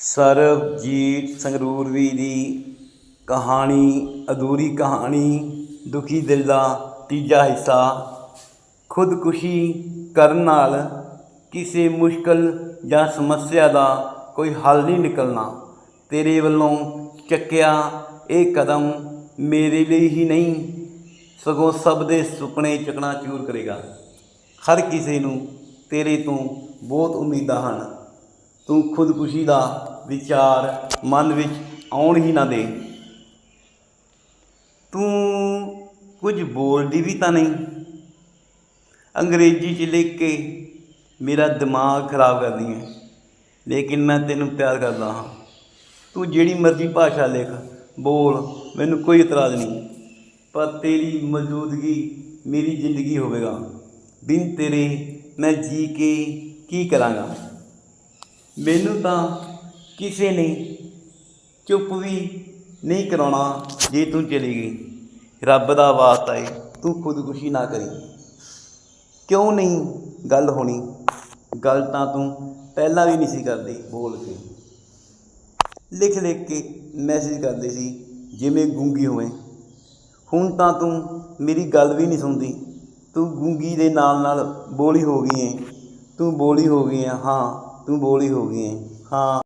ਸਰਬਜੀਤ ਸੰਗਰੂਰਵੀ ਦੀ ਕਹਾਣੀ, ਅਧੂਰੀ ਕਹਾਣੀ, ਦੁਖੀ ਦਿਲ ਦਾ ਤੀਜਾ ਹਿੱਸਾ। ਖੁਦਕੁਸ਼ੀ ਕਰਨ ਨਾਲ ਕਿਸੇ ਮੁਸ਼ਕਲ ਜਾਂ ਸਮੱਸਿਆ ਦਾ ਕੋਈ ਹੱਲ ਨਹੀਂ ਨਿਕਲਣਾ। ਤੇਰੇ ਵੱਲੋਂ ਚੱਕਿਆ ਇਹ ਕਦਮ ਮੇਰੇ ਲਈ ਹੀ ਨਹੀਂ, ਸਗੋਂ ਸਭ ਦੇ ਸੁਪਨੇ ਚਕਣਾ ਚੂਰ ਕਰੇਗਾ। ਹਰ ਕਿਸੇ ਨੂੰ ਤੇਰੇ ਤੋਂ ਬਹੁਤ ਉਮੀਦਾਂ ਹਨ। ਤੂੰ ਖੁਦਕੁਸ਼ੀ ਦਾ ਵਿਚਾਰ ਮਨ ਵਿੱਚ ਆਉਣ ਹੀ ਨਾ ਦੇ। ਤੂੰ ਕੁਝ ਬੋਲਦੀ ਵੀ ਤਾਂ ਨਹੀਂ। ਅੰਗਰੇਜ਼ੀ 'ਚ ਲਿਖ ਕੇ ਮੇਰਾ ਦਿਮਾਗ ਖਰਾਬ ਕਰਦੀ ਹੈ ਲੇਕਿਨ ਮੈਂ ਤੈਨੂੰ ਪਿਆਰ ਕਰਦਾ ਹਾਂ। ਤੂੰ ਜਿਹੜੀ ਮਰਜ਼ੀ ਭਾਸ਼ਾ ਲਿਖ, ਬੋਲ, ਮੈਨੂੰ ਕੋਈ ਇਤਰਾਜ਼ ਨਹੀਂ। ਪਰ ਤੇਰੀ ਮੌਜੂਦਗੀ ਮੇਰੀ ਜ਼ਿੰਦਗੀ ਹੋਵੇਗਾ। ਬਿਨ ਤੇਰੇ ਮੈਂ ਜੀ ਕੇ ਕੀ ਕਰਾਂਗਾ? ਮੈਨੂੰ ਤਾਂ ਕਿਸੇ ਨੇ ਚੁੱਪ ਵੀ ਨਹੀਂ ਕਰਾਉਣਾ ਜੇ ਤੂੰ ਚਲੀ ਗਈ। ਰੱਬ ਦਾ ਵਾਸਤਾ ਏ, ਤੂੰ ਖੁਦਕੁਸ਼ੀ ਨਾ ਕਰੀ। ਕਿਉਂ ਨਹੀਂ ਗੱਲ ਹੋਣੀ? ਗੱਲ ਤਾਂ ਤੂੰ ਪਹਿਲਾਂ ਵੀ ਨਹੀਂ ਸੀ ਕਰਦੀ, ਬੋਲ ਕੇ। ਲਿਖ ਲਿਖ ਕੇ ਮੈਸੇਜ ਕਰਦੇ ਸੀ, ਜਿਵੇਂ ਗੂੰਗੀ ਹੋਵੇ। ਹੁਣ ਤਾਂ ਤੂੰ ਮੇਰੀ ਗੱਲ ਵੀ ਨਹੀਂ ਸੁਣਦੀ। ਤੂੰ ਗੂੰਗੀ ਦੇ ਨਾਲ ਨਾਲ ਬੋਲੀ ਹੋ ਗਈ ਏ। ਤੂੰ ਬੋਲੀ ਹੋ ਗਈ ਹੈ ਹਾਂ। ਤੂੰ ਬੋਲੀ ਹੋ ਗਈ ਹੈ। ਹਾਂ।